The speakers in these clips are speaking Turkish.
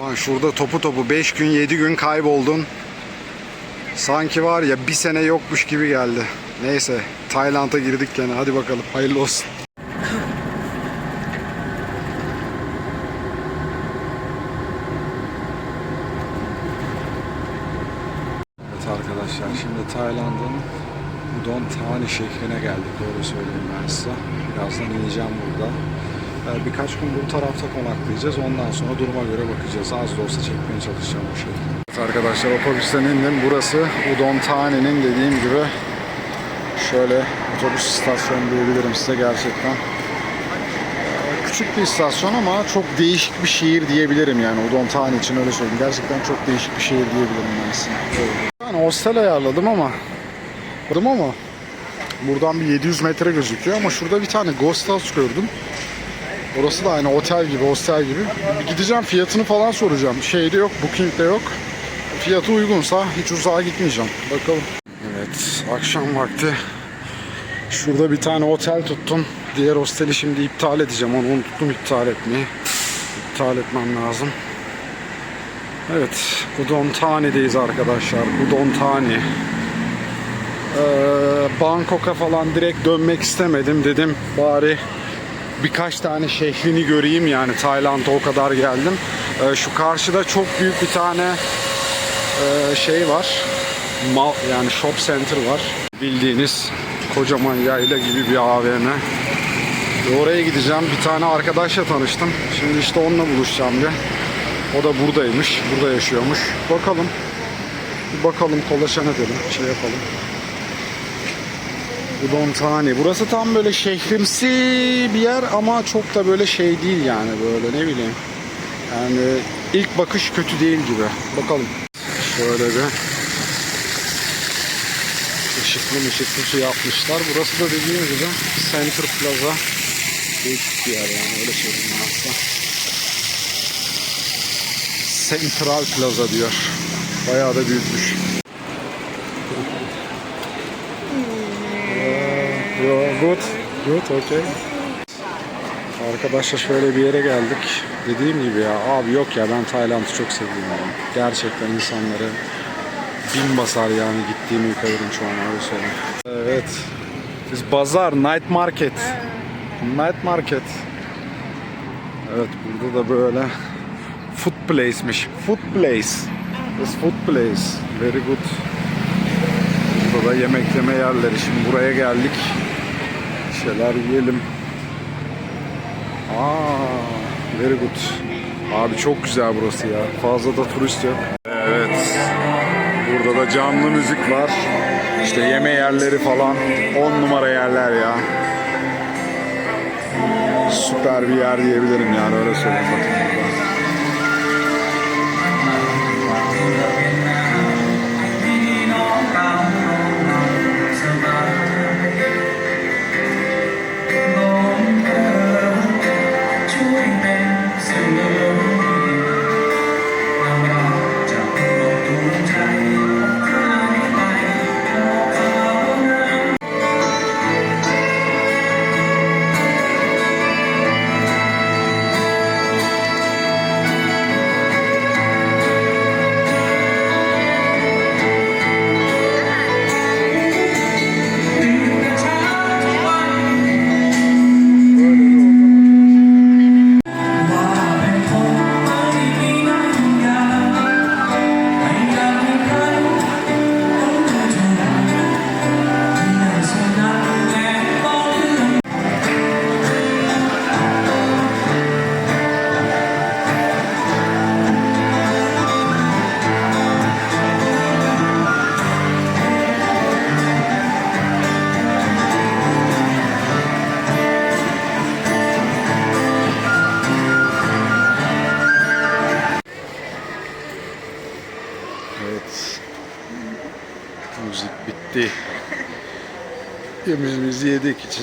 Lan şurada topu topu 5 gün 7 gün kayboldun. Sanki var ya bir sene yokmuş gibi geldi. Neyse Tayland'a girdik gene hadi bakalım hayırlı olsun. Evet arkadaşlar şimdi Tayland'ın Udon Thani şehrine geldik doğru söyleyeyim ben size. Birazdan ineceğim burada. Ee, Birkaç gün bu tarafta konaklayacağız. Ondan sonra duruma göre bakacağız. Az da olsa çekmeye çalışacağım o şehri. Evet arkadaşlar otobüsten indim. Burası Udon Thani'nin dediğim gibi şöyle otobüs istasyonu diyebilirim size gerçekten. Ee, Küçük bir istasyon ama çok değişik bir şehir diyebilirim yani Udon Thani için öyle söyleyeyim. Gerçekten çok değişik bir şehir diyebilirim ben size. Yani hostel ayarladım ama ama buradan bir 700 metre gözüküyor ama şurada bir tane ghost house gördüm. Orası da aynı otel gibi, hostel gibi. Gideceğim fiyatını falan soracağım. Şeyde yok, booking'de yok. Fiyatı uygunsa hiç uzağa gitmeyeceğim. Bakalım. Evet, akşam vakti. Şurada bir tane otel tuttum. Diğer hosteli şimdi iptal edeceğim. Onu unuttum iptal etmeyi. İptal etmem lazım. Evet, Udon Thani'deyiz arkadaşlar. Udon Thani. Ee, Bangkok'a falan direkt dönmek istemedim. Dedim bari birkaç tane şehrini göreyim yani Tayland'a o kadar geldim. Ee, şu karşıda çok büyük bir tane e, şey var. Mal, yani shop center var. Bildiğiniz kocaman yayla gibi bir AVM. Oraya gideceğim. Bir tane arkadaşla tanıştım. Şimdi işte onunla buluşacağım bir. O da buradaymış. Burada yaşıyormuş. Bakalım. Bir bakalım kolaşan edelim. Şey yapalım. Udon Thani. Burası tam böyle şehrimsi bir yer ama çok da böyle şey değil yani böyle ne bileyim. Yani ilk bakış kötü değil gibi. Bakalım. Şöyle bir ışıklı ışıklı şey yapmışlar. Burası da dediğim gibi Center Plaza. Değişik bir yer yani öyle söyleyeyim size. Central Plaza diyor. Bayağı da büyükmüş. Yo, good. Good, okay. Arkadaşlar şöyle bir yere geldik. Dediğim gibi ya abi yok ya ben Tayland'ı çok sevdim ya. Gerçekten insanları bin basar yani gittiğimi yıkabilirim şu an öyle söyleyeyim. Evet. Biz bazar, night market. Night market. Evet burada da böyle food place'miş. Food place. This food place. Very good. Burada da yemek yeme yerleri. Şimdi buraya geldik. Şeyler yiyelim. Aa, very good. Abi çok güzel burası ya. Fazla da turist yok. Evet. Burada da canlı müzik var. İşte yeme yerleri falan. 10 numara yerler ya. Süper bir yer diyebilirim yani öyle söyleyeyim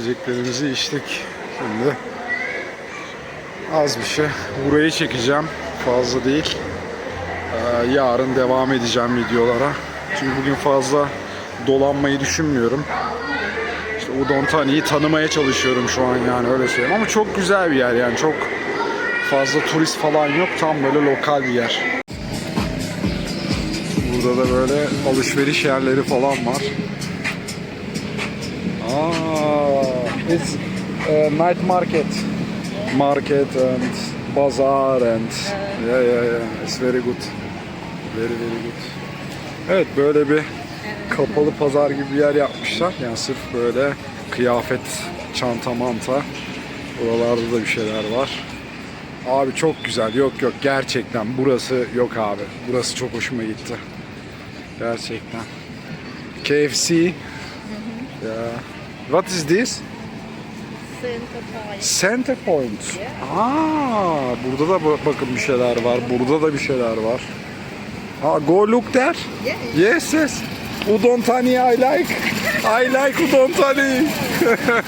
yedik, içeceklerimizi içtik. Şimdi az bir şey. Burayı çekeceğim. Fazla değil. Ee, yarın devam edeceğim videolara. Çünkü bugün fazla dolanmayı düşünmüyorum. İşte Udon Thani'yi tanımaya çalışıyorum şu an yani öyle söyleyeyim. Ama çok güzel bir yer yani çok Fazla turist falan yok. Tam böyle lokal bir yer. Burada da böyle alışveriş yerleri falan var. Aa, it's a night market. Market and bazaar and yeah yeah yeah. It's very good. Very very good. Evet böyle bir kapalı pazar gibi bir yer yapmışlar. Yani sırf böyle kıyafet, çanta, manta. Buralarda da bir şeyler var. Abi çok güzel. Yok yok gerçekten burası yok abi. Burası çok hoşuma gitti. Gerçekten. KFC. Ya. What is this? Center Point. Aa, burada da bakın bir şeyler var. Burada da bir şeyler var. Aa, go look there. Yes, yes. Udon Thani I like. I like Udon Thani. Now,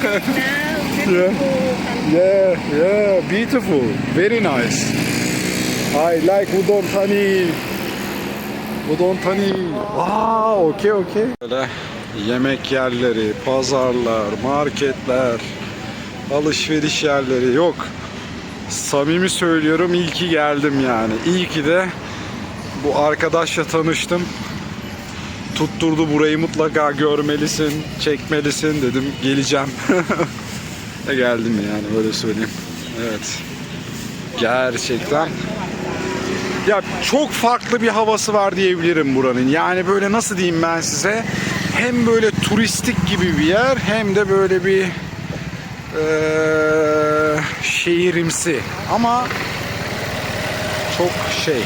Yeah. Yeah, yeah, beautiful. Very nice. I like Udon Thani. Udon Thani. Wow, okay, okay. Böyle yemek yerleri, pazarlar, marketler, alışveriş yerleri yok. Samimi söylüyorum iyi ki geldim yani. İyi ki de bu arkadaşla tanıştım. Tutturdu burayı mutlaka görmelisin, çekmelisin dedim. Geleceğim. Ve geldim yani öyle söyleyeyim. Evet. Gerçekten. Ya çok farklı bir havası var diyebilirim buranın. Yani böyle nasıl diyeyim ben size? Hem böyle turistik gibi bir yer hem de böyle bir eee şehirimsi. Ama çok şey.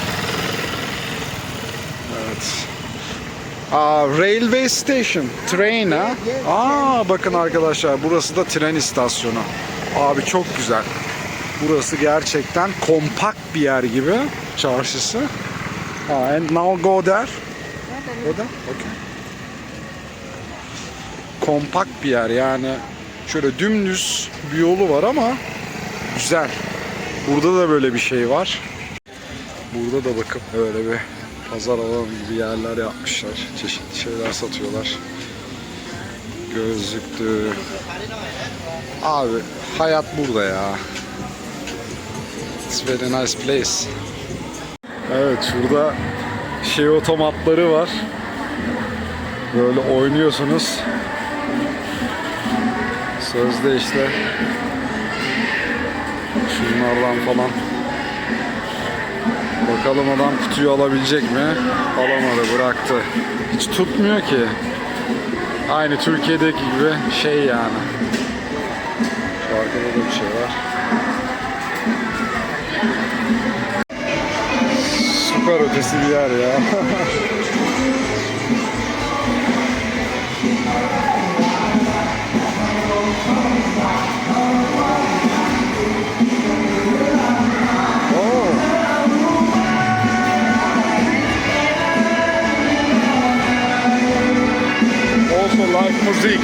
Evet. Aa, railway station, train ha. Aa, bakın arkadaşlar burası da tren istasyonu. Abi çok güzel. Burası gerçekten kompakt bir yer gibi çarşısı. Aa, and now go there. Go there? Okay. Kompakt bir yer yani şöyle dümdüz bir yolu var ama güzel. Burada da böyle bir şey var. Burada da bakın böyle bir pazar alanı gibi yerler yapmışlar. Çeşitli şeyler satıyorlar. Gözlüktü. Abi hayat burada ya. It's very nice place. Evet şurada şey otomatları var. Böyle oynuyorsunuz. Sözde işte şunlardan falan Bakalım adam kutuyu alabilecek mi? Alamadı, bıraktı. Hiç tutmuyor ki. Aynı Türkiye'deki gibi şey yani. Şu arkada da bir şey var. Süper ötesi bir yer ya. like music.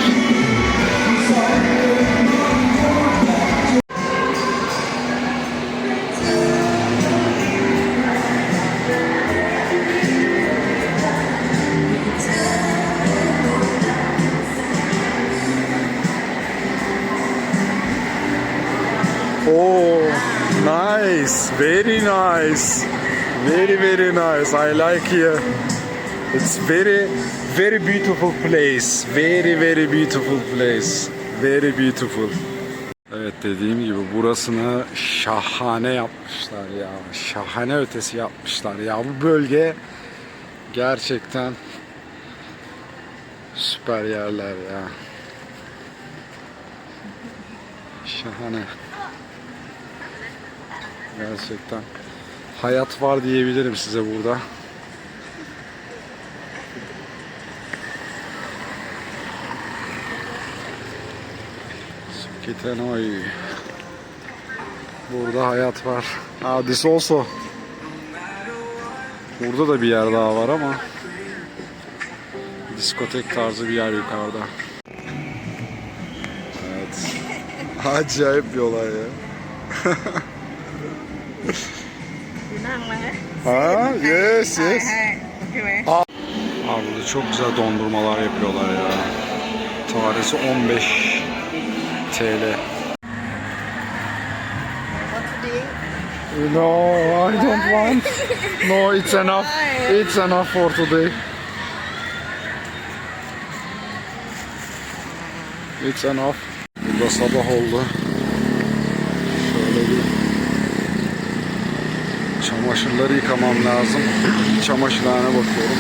Oh, nice, very nice, very very nice. I like here. It's very, very beautiful place. Very, very beautiful place. Very beautiful. Evet dediğim gibi burasını şahane yapmışlar ya. Şahane ötesi yapmışlar ya. Bu bölge gerçekten süper yerler ya. Şahane. Gerçekten hayat var diyebilirim size burada. Kitenoy. Burada hayat var. Aa, this also. Burada da bir yer daha var ama diskotek tarzı bir yer yukarıda. Evet. Acayip bir olay ya. Ha, yes, yes. Abi burada çok güzel dondurmalar yapıyorlar ya. Tanesi 15 TL. No, I don't want. No, it's enough. It's enough for today. It's enough. Burada sabah oldu. Şöyle bir çamaşırları yıkamam lazım. Çamaşırhane bakıyorum.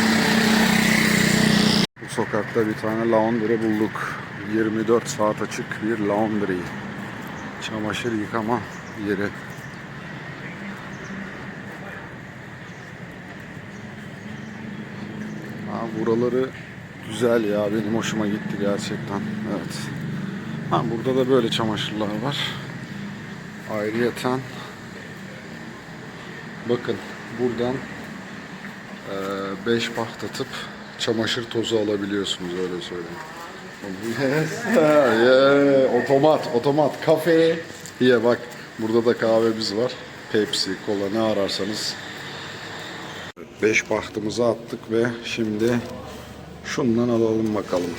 Bu sokakta bir tane laundry bulduk. 24 saat açık bir laundry. Çamaşır yıkama yeri. Ha, buraları güzel ya benim hoşuma gitti gerçekten. Evet. Ha, burada da böyle çamaşırlar var. Ayrıyeten bakın buradan 5 baht atıp çamaşır tozu alabiliyorsunuz öyle söyleyeyim. Yeah. Otomat, otomat, kafe. Diye bak burada da kahvemiz var. Pepsi, kola ne ararsanız. 5 bahtımızı attık ve şimdi şundan alalım bakalım.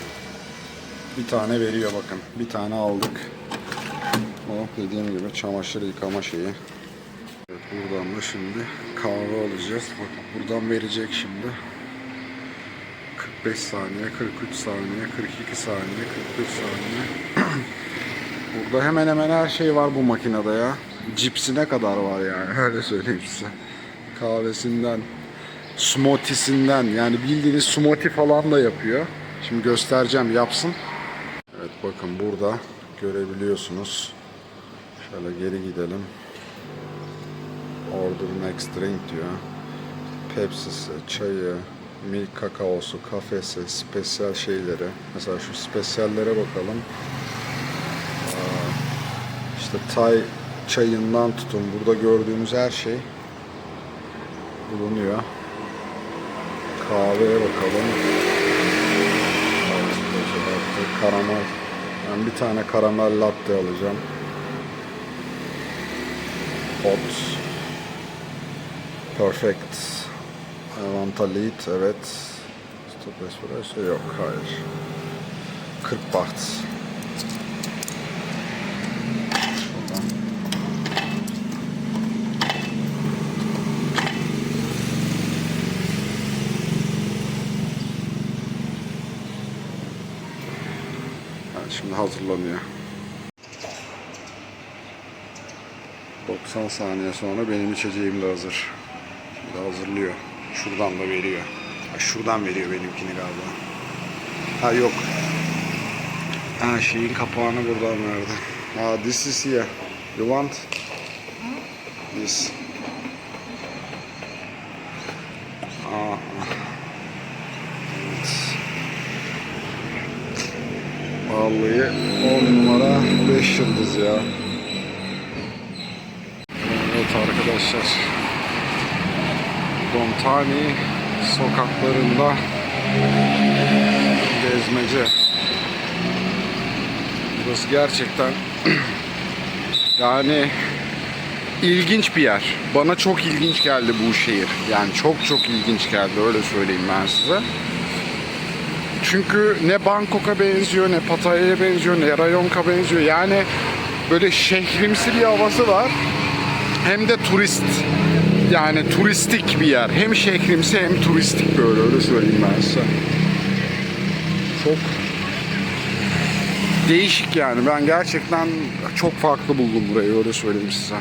Bir tane veriyor bakın. Bir tane aldık. O dediğim gibi çamaşır yıkama şeyi. Evet, buradan da şimdi kahve alacağız. Bakın buradan verecek şimdi. 45 saniye, 43 saniye, 42 saniye, 45 saniye. Burada hemen hemen her şey var bu makinede ya. Cipsine kadar var yani öyle söyleyeyim size. Kahvesinden, smoothie'sinden yani bildiğiniz smoothie falan da yapıyor. Şimdi göstereceğim yapsın. Evet bakın burada görebiliyorsunuz. Şöyle geri gidelim. Order next drink diyor. Pepsi'si, çayı, milk kakaosu, kafesi, spesiyel şeyleri. Mesela şu spesiyallere bakalım. İşte Tay çayından tutun. Burada gördüğümüz her şey bulunuyor. Kahveye bakalım. Karamel. Ben bir tane karamel latte alacağım. Hot. Perfect. Lead, evet. Stop espresso yok, hayır. 40 baht. Şimdi hazırlanıyor. 90 saniye sonra benim içeceğim de hazır. Şimdi hazırlıyor. Şuradan da veriyor. Ha, şuradan veriyor benimkini galiba. Ha yok. Ha şeyin kapağını buradan verdi. Ha this is here. You want? This. Vallahi 10 numara 5 yıldız ya. Evet arkadaşlar. Dontani sokaklarında gezmece. Burası gerçekten yani ilginç bir yer. Bana çok ilginç geldi bu şehir. Yani çok çok ilginç geldi öyle söyleyeyim ben size. Çünkü ne Bangkok'a benziyor, ne Pattaya'ya benziyor, ne Rayonka benziyor. Yani böyle şehrimsi bir havası var. Hem de turist. Yani turistik bir yer. Hem şehrimsi hem turistik böyle öyle söyleyeyim ben size. Çok değişik yani. Ben gerçekten çok farklı buldum burayı öyle söyleyeyim size.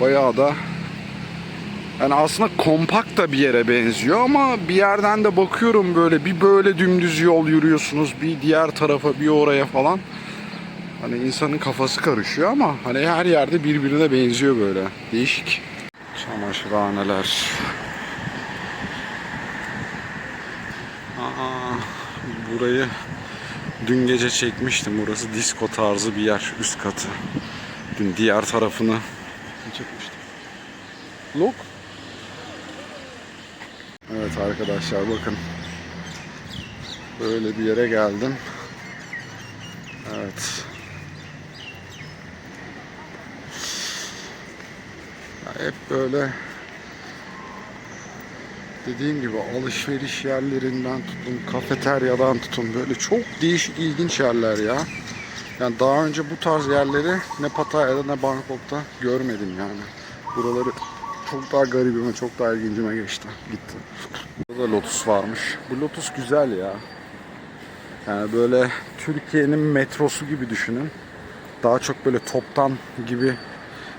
Bayağı da yani aslında kompakt da bir yere benziyor ama bir yerden de bakıyorum böyle bir böyle dümdüz yol yürüyorsunuz bir diğer tarafa bir oraya falan. Hani insanın kafası karışıyor ama hani her yerde birbirine benziyor böyle. Değişik. Çamaşırhaneler. Aa, burayı dün gece çekmiştim. Burası disco tarzı bir yer üst katı. Dün diğer tarafını çekmiştim. Look. Evet arkadaşlar bakın. Böyle bir yere geldim. Evet. Ya hep böyle dediğim gibi alışveriş yerlerinden tutun, kafeteryadan tutun böyle çok değişik ilginç yerler ya. Yani daha önce bu tarz yerleri ne Pattaya'da ne Bangkok'ta görmedim yani. Buraları çok daha garibime, çok daha ilgincime geçti. Gitti. Burada Lotus varmış. Bu Lotus güzel ya. Yani böyle Türkiye'nin metrosu gibi düşünün. Daha çok böyle toptan gibi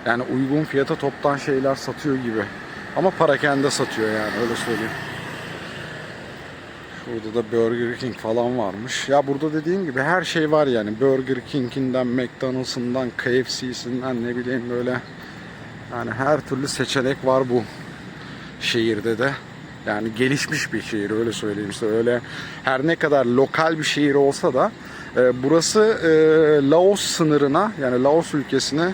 yani uygun fiyata toptan şeyler satıyor gibi. Ama parakende satıyor yani öyle söyleyeyim. Burada da Burger King falan varmış. Ya burada dediğim gibi her şey var yani. Burger King'inden, McDonald's'ından, KFC'sinden ne bileyim böyle. Yani her türlü seçenek var bu şehirde de. Yani gelişmiş bir şehir öyle söyleyeyim size. Öyle her ne kadar lokal bir şehir olsa da e, burası e, Laos sınırına yani Laos ülkesine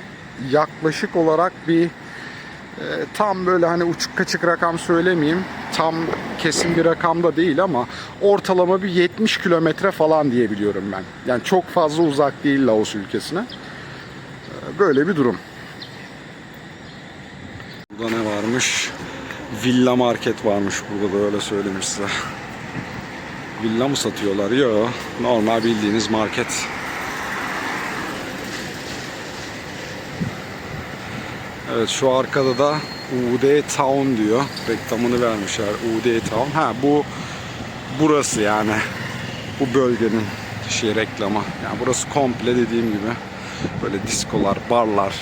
yaklaşık olarak bir e, tam böyle hani uçuk kaçık rakam söylemeyeyim. Tam kesin bir rakam da değil ama ortalama bir 70 kilometre falan diyebiliyorum ben. Yani çok fazla uzak değil Laos ülkesine. E, Böyle bir durum. Burada ne varmış? Villa market varmış burada da öyle söyleyeyim size. Villa mı satıyorlar? Yok. Normal bildiğiniz market. Evet şu arkada da UD Town diyor. Reklamını vermişler. UD Town. Ha bu burası yani. Bu bölgenin şey reklamı. Yani burası komple dediğim gibi böyle diskolar, barlar,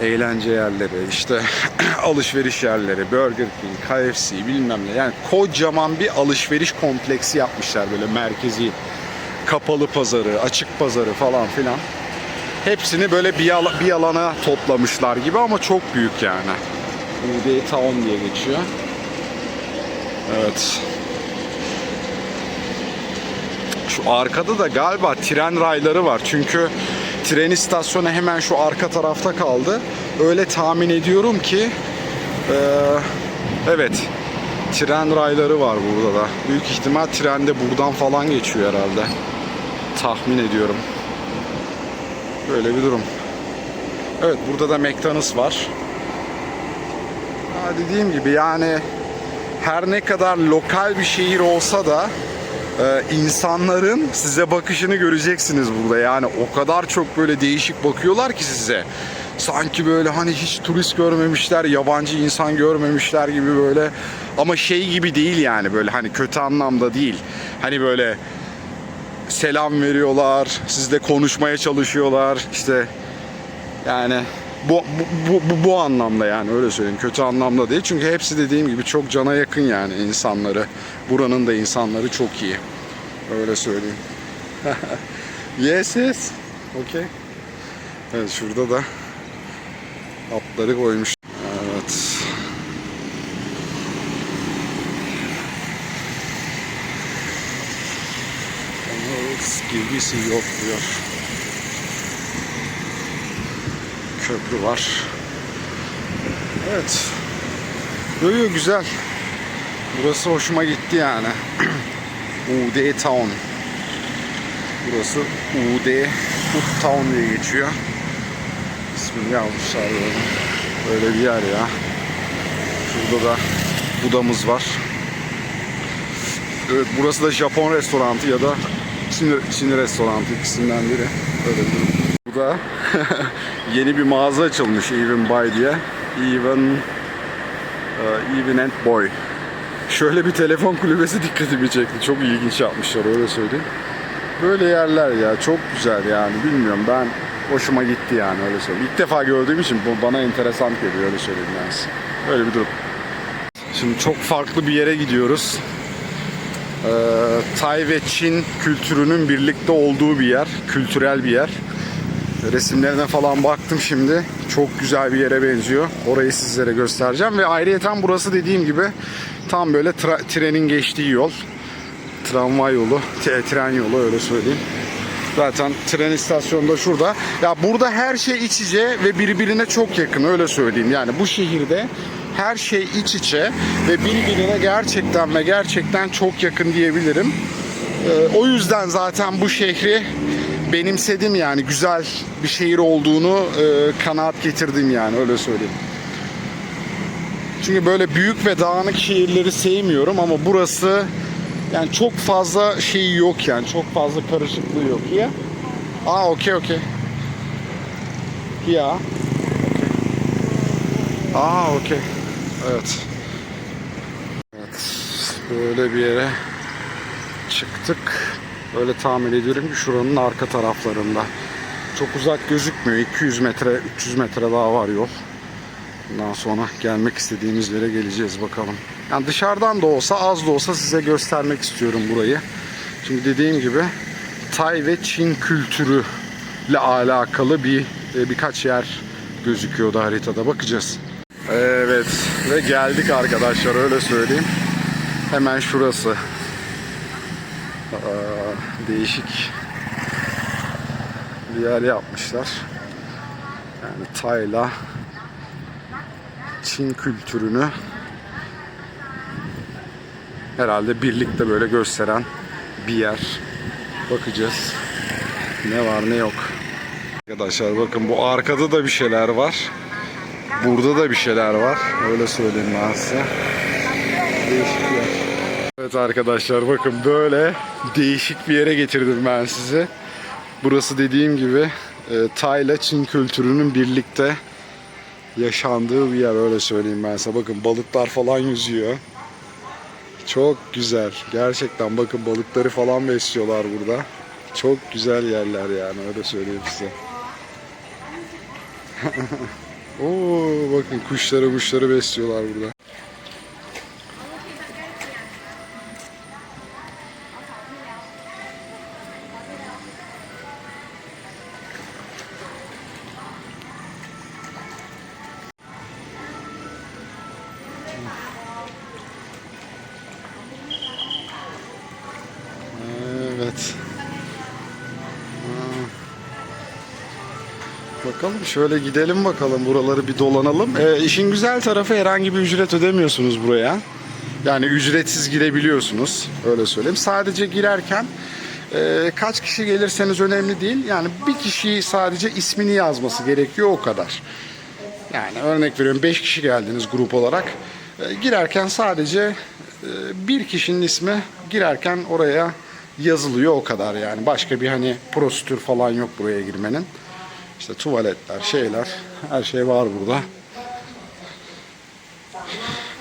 eğlence yerleri, işte alışveriş yerleri, Burger King, KFC bilmem ne. Yani kocaman bir alışveriş kompleksi yapmışlar böyle merkezi. Kapalı pazarı, açık pazarı falan filan. Hepsini böyle bir, ala- bir alana toplamışlar gibi ama çok büyük yani. UD Town diye geçiyor. Evet. Şu arkada da galiba tren rayları var. Çünkü tren istasyonu hemen şu arka tarafta kaldı. Öyle tahmin ediyorum ki eee, evet tren rayları var burada da. Büyük ihtimal tren de buradan falan geçiyor herhalde. Tahmin ediyorum. Böyle bir durum. Evet burada da McDonald's var. Ha, dediğim gibi yani her ne kadar lokal bir şehir olsa da e, insanların size bakışını göreceksiniz burada. Yani o kadar çok böyle değişik bakıyorlar ki size. Sanki böyle hani hiç turist görmemişler, yabancı insan görmemişler gibi böyle. Ama şey gibi değil yani böyle hani kötü anlamda değil. Hani böyle selam veriyorlar, sizle konuşmaya çalışıyorlar. İşte yani bu, bu, bu, bu, anlamda yani öyle söyleyeyim. Kötü anlamda değil. Çünkü hepsi dediğim gibi çok cana yakın yani insanları. Buranın da insanları çok iyi. Öyle söyleyeyim. yes yes. Okay. Evet şurada da atları koymuş. Evet. Girgisi yok diyor. Köprü var. Evet. Yo güzel. Burası hoşuma gitti yani. UD Town. Burası UD Food Town diye geçiyor. İsmini yazmışlar böyle. Böyle bir yer ya. Şurada da Budamız var. Evet burası da Japon restoranı ya da Çin, Çin restoranı ikisinden biri. Öyle bir. Bu da yeni bir mağaza açılmış Even Buy diye. Even e, Even and Boy. Şöyle bir telefon kulübesi dikkatimi çekti. Çok ilginç yapmışlar öyle söyleyeyim. Böyle yerler ya çok güzel yani bilmiyorum ben hoşuma gitti yani öyle söyleyeyim. İlk defa gördüğüm için bu bana enteresan geliyor öyle söyleyeyim yani. size. Öyle bir durum. Şimdi çok farklı bir yere gidiyoruz. Ee, Tay ve Çin kültürünün birlikte olduğu bir yer. Kültürel bir yer. Resimlerine falan baktım şimdi. Çok güzel bir yere benziyor. Orayı sizlere göstereceğim. Ve ayrıyeten burası dediğim gibi tam böyle trenin geçtiği yol. Tramvay yolu, tren yolu öyle söyleyeyim. Zaten tren istasyonu da şurada. Ya burada her şey iç içe ve birbirine çok yakın öyle söyleyeyim. Yani bu şehirde her şey iç içe ve birbirine gerçekten ve gerçekten çok yakın diyebilirim. Ee, o yüzden zaten bu şehri benimsedim yani güzel bir şehir olduğunu e, kanaat getirdim yani öyle söyleyeyim. Çünkü böyle büyük ve dağınık şehirleri sevmiyorum ama burası yani çok fazla şeyi yok yani çok fazla karışıklığı yok ya. Aa okey okey. Ya. Aa okey. Evet. Evet. Böyle bir yere çıktık. Öyle tahmin ediyorum ki şuranın arka taraflarında. Çok uzak gözükmüyor. 200 metre, 300 metre daha var yol. Bundan sonra gelmek istediğimiz yere geleceğiz bakalım. Yani dışarıdan da olsa az da olsa size göstermek istiyorum burayı. Şimdi dediğim gibi Tay ve Çin kültürü ile alakalı bir e, birkaç yer gözüküyordu haritada. Bakacağız. Evet ve geldik arkadaşlar öyle söyleyeyim. Hemen şurası. Aa, değişik bir yer yapmışlar. Yani Tayla Çin kültürünü herhalde birlikte böyle gösteren bir yer. Bakacağız. Ne var ne yok. Arkadaşlar bakın bu arkada da bir şeyler var. Burada da bir şeyler var. Öyle söyleyeyim ben size. Değişik bir yer. Evet arkadaşlar bakın böyle değişik bir yere getirdim ben sizi. Burası dediğim gibi e, Tayla Çin kültürünün birlikte yaşandığı bir yer öyle söyleyeyim ben size. Bakın balıklar falan yüzüyor. Çok güzel. Gerçekten bakın balıkları falan besliyorlar burada. Çok güzel yerler yani öyle söyleyeyim size. Oo bakın kuşları kuşları besliyorlar burada. Evet. Ha. Bakalım şöyle gidelim bakalım buraları bir dolanalım. Ee, işin güzel tarafı herhangi bir ücret ödemiyorsunuz buraya. Yani ücretsiz girebiliyorsunuz. Öyle söyleyeyim. Sadece girerken e, kaç kişi gelirseniz önemli değil. Yani bir kişi sadece ismini yazması gerekiyor o kadar. Yani örnek veriyorum 5 kişi geldiniz grup olarak. E, girerken sadece e, bir kişinin ismi girerken oraya yazılıyor o kadar yani. Başka bir hani prosedür falan yok buraya girmenin. İşte tuvaletler, şeyler, her şey var burada.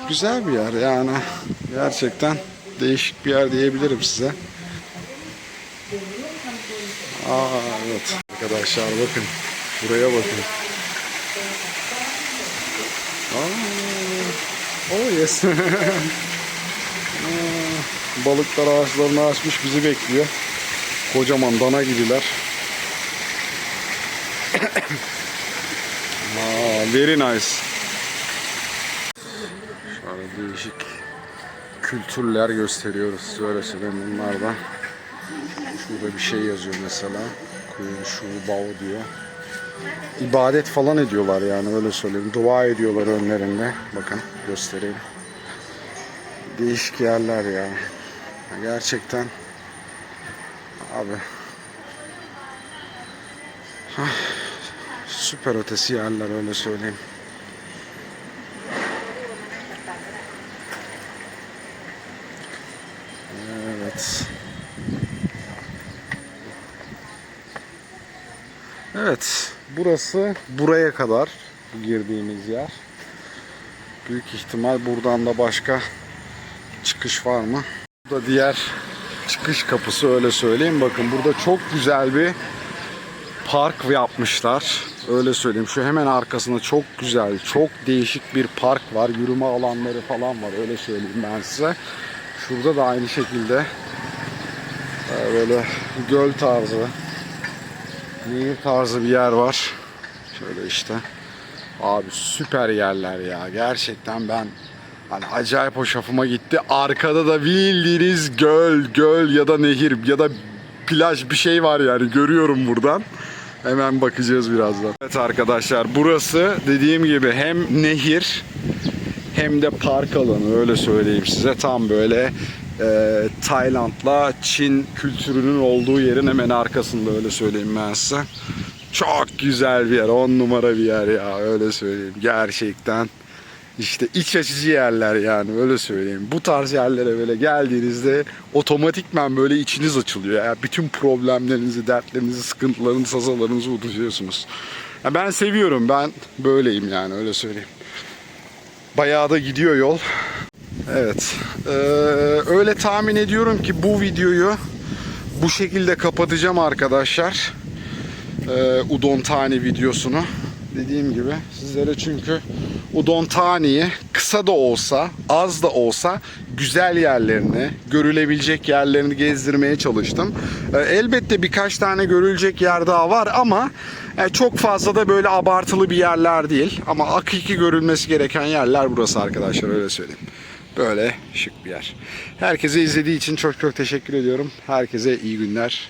Güzel bir yer yani. Gerçekten değişik bir yer diyebilirim size. Aa evet. Arkadaşlar bakın. Buraya bakın. Aa, oh yes. Balıklar ağaçlarını açmış bizi bekliyor. Kocaman dana gibiler. Aa, very nice. Şöyle değişik kültürler gösteriyoruz. size Öyle söyleyeyim bunlar da. Şurada bir şey yazıyor mesela. Kuyun şu bao diyor. İbadet falan ediyorlar yani öyle söyleyeyim. Dua ediyorlar önlerinde. Bakın göstereyim. Değişik yerler ya. Gerçekten abi süper ötesi yerler öyle söyleyeyim. Evet. Evet, burası buraya kadar bu girdiğimiz yer. Büyük ihtimal buradan da başka çıkış var mı? Burada diğer çıkış kapısı öyle söyleyeyim. Bakın burada çok güzel bir park yapmışlar. Öyle söyleyeyim. Şu hemen arkasında çok güzel, çok değişik bir park var. Yürüme alanları falan var. Öyle söyleyeyim ben size. Şurada da aynı şekilde e, böyle göl tarzı, nehir tarzı bir yer var. Şöyle işte. Abi süper yerler ya. Gerçekten ben hani acayip hoşafıma gitti. Arkada da bildiğiniz göl, göl ya da nehir ya da plaj bir şey var yani görüyorum buradan. Hemen bakacağız birazdan. Evet arkadaşlar burası dediğim gibi hem nehir hem de park alanı öyle söyleyeyim size. Tam böyle e, Tayland'la Çin kültürünün olduğu yerin hemen arkasında öyle söyleyeyim ben size. Çok güzel bir yer. On numara bir yer ya öyle söyleyeyim. Gerçekten işte iç açıcı yerler yani öyle söyleyeyim. Bu tarz yerlere böyle geldiğinizde otomatikman böyle içiniz açılıyor. Yani bütün problemlerinizi, dertlerinizi, sıkıntılarınızı, tasalarınızı unutuyorsunuz. Ya ben seviyorum. Ben böyleyim yani öyle söyleyeyim. Bayağı da gidiyor yol. Evet. Ee, öyle tahmin ediyorum ki bu videoyu bu şekilde kapatacağım arkadaşlar. Ee, udon tane videosunu. Dediğim gibi sizlere çünkü udon taneyi kısa da olsa, az da olsa güzel yerlerini, görülebilecek yerlerini gezdirmeye çalıştım. Ee, elbette birkaç tane görülecek yer daha var ama e, çok fazla da böyle abartılı bir yerler değil. Ama hakiki görülmesi gereken yerler burası arkadaşlar öyle söyleyeyim. Böyle şık bir yer. Herkese izlediği için çok çok teşekkür ediyorum. Herkese iyi günler.